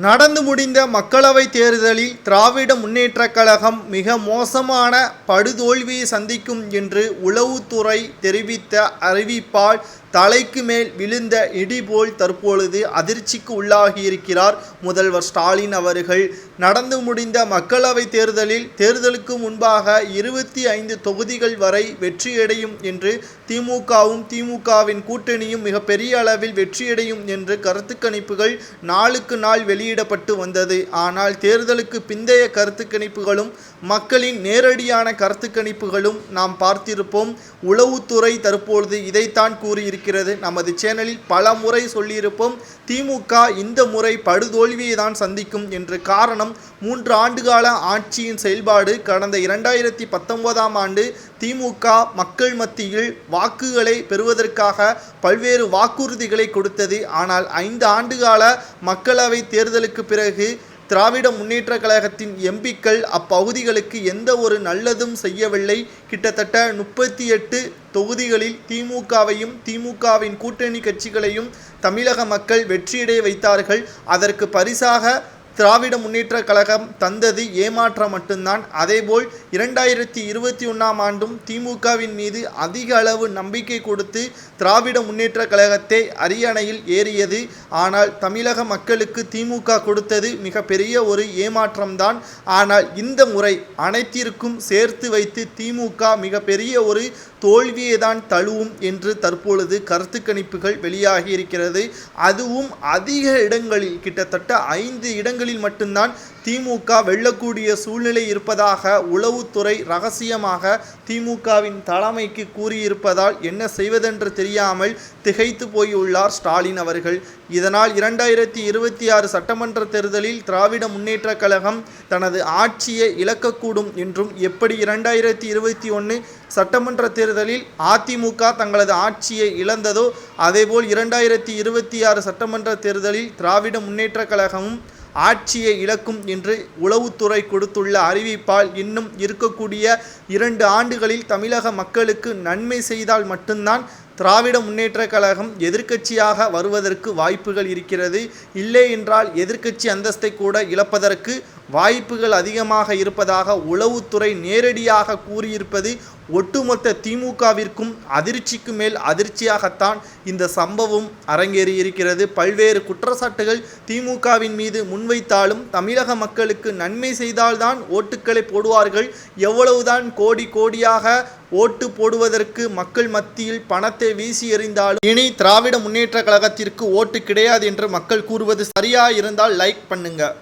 நடந்து முடிந்த மக்களவை தேர்தலில் திராவிட முன்னேற்றக் கழகம் மிக மோசமான படுதோல்வியை சந்திக்கும் என்று உளவுத்துறை தெரிவித்த அறிவிப்பால் தலைக்கு மேல் விழுந்த இடிபோல் தற்பொழுது அதிர்ச்சிக்கு உள்ளாகியிருக்கிறார் முதல்வர் ஸ்டாலின் அவர்கள். நடந்து முடிந்த மக்களவை தேர்தலில் தேர்தலுக்கு முன்பாக இருபத்தி ஐந்து தொகுதிகள் வரை வெற்றியடையும் என்று திமுகவும் திமுகவின் கூட்டணியும் மிகப்பெரிய அளவில் வெற்றியடையும் என்று கருத்து கணிப்புகள் நாளுக்கு நாள் வெளியிடப்பட்டு வந்தது. ஆனால் தேர்தலுக்கு பிந்தைய கருத்து கணிப்புகளும் மக்களின் நேரடியான கருத்து கணிப்புகளும் நாம் பார்த்திருப்போம். உளவுத்துறை தற்பொழுது இதைத்தான் கூறியிருக்கிறது. நமது சேனலில் பல முறை சொல்லியிருப்போம். திமுக இந்த முறை படுதோல்வியை தான் சந்திக்கும் என்று காரணம் மூன்று ஆண்டுகால ஆட்சியின் செயல்பாடு. கடந்த இரண்டாயிரத்தி பத்தொன்பதாம் ஆண்டு திமுக மக்கள் மத்தியில் வாக்குகளை பெறுவதற்காக பல்வேறு வாக்குறுதிகளை கொடுத்தது. ஆனால் ஐந்து ஆண்டுகால மக்களவை தேர்தல் தேர்தலுக்கு பிறகு திராவிட முன்னேற்ற கழகத்தின் எம்பிக்கள் அப்பகுதிகளுக்கு எந்த ஒரு நல்லதும் செய்யவில்லை. கிட்டத்தட்ட முப்பத்தி எட்டு தொகுதிகளில் திமுகவையும் திமுகவின் கூட்டணி கட்சிகளையும் தமிழக மக்கள் வெற்றியடைய வைத்தார்கள். அதற்கு பரிசாக திராவிட முன்னேற்ற கழகம் தந்தது ஏமாற்றம் மட்டும்தான். அதேபோல் இரண்டாயிரத்தி இருபத்தி ஒன்றாம் ஆண்டும் திமுகவின் மீது அதிக அளவு நம்பிக்கை கொடுத்து திராவிட முன்னேற்ற கழகத்தை அரியணையில் ஏறியது. ஆனால் தமிழக மக்களுக்கு திமுக கொடுத்தது மிகப்பெரிய ஒரு ஏமாற்றம்தான். ஆனால் இந்த முறை அனைத்திற்கும் சேர்த்து வைத்து திமுக மிகப்பெரிய ஒரு தோல்வியை தான் தழுவும் என்று தற்பொழுது கருத்து கணிப்புகள் வெளியாகி இருக்கிறது அதுவும் அதிக இடங்களில் கிட்டத்தட்ட ஐந்து இடங்களில் மட்டும்தான் திமுக வெல்லக்கூடிய சூழ்நிலை இருப்பதாக உளவுத்துறை ரகசியமாக திமுகவின் தலைமைக்கு கூறியிருப்பதால் என்ன செய்வதென்று தெரியாமல் திகைத்து போயுள்ளார் ஸ்டாலின் அவர்கள். இதனால் இரண்டாயிரத்தி இருபத்தி ஆறு சட்டமன்ற தேர்தலில் திராவிட முன்னேற்ற கழகம் தனது ஆட்சியை இழக்கக்கூடும் என்றும் எப்படி இரண்டாயிரத்தி இருபத்தி ஒன்று சட்டமன்ற தேர்தலில் அதிமுக தங்களது ஆட்சியை இழந்ததோ அதேபோல் இரண்டாயிரத்தி இருபத்தி ஆறு சட்டமன்ற தேர்தலில் திராவிட முன்னேற்ற கழகமும் ஆட்சியை இழக்கும் என்று உளவுத்துறை கொடுத்துள்ள அறிவிப்பால் இன்னும் இருக்கக்கூடிய இரண்டு ஆண்டுகளில் தமிழக மக்களுக்கு நன்மை செய்தால் மட்டும்தான் திராவிட முன்னேற்ற கழகம் எதிர்க்கட்சியாக வருவதற்கு வாய்ப்புகள் இருக்கிறது. இல்லை என்றால் எதிர்க்கட்சி அந்தஸ்தை கூட இழப்பதற்கு வாய்ப்புகள் அதிகமாக இருப்பதாக உளவுத்துறை நேரடியாக கூறியிருப்பது ஒட்டுமொத்த திமுகவிற்கும் அதிர்ச்சிக்கு மேல் அதிர்ச்சியாகத்தான் இந்த சம்பவம் அரங்கேறியிருக்கிறது. பல்வேறு குற்றச்சாட்டுகள் திமுகவின் மீது முன்வைத்தாலும் தமிழக மக்களுக்கு நன்மை செய்தால்தான் ஓட்டுக்களை போடுவார்கள். எவ்வளவுதான் கோடி கோடியாக ஓட்டு போடுவதற்கு மக்கள் மத்தியில் பணத்தை வீசி எறிந்தாலும் இனி திராவிட முன்னேற்ற கழகத்திற்கு ஓட்டு கிடையாது என்று மக்கள் கூறுவது சரியா இருந்தால் லைக் பண்ணுங்கள்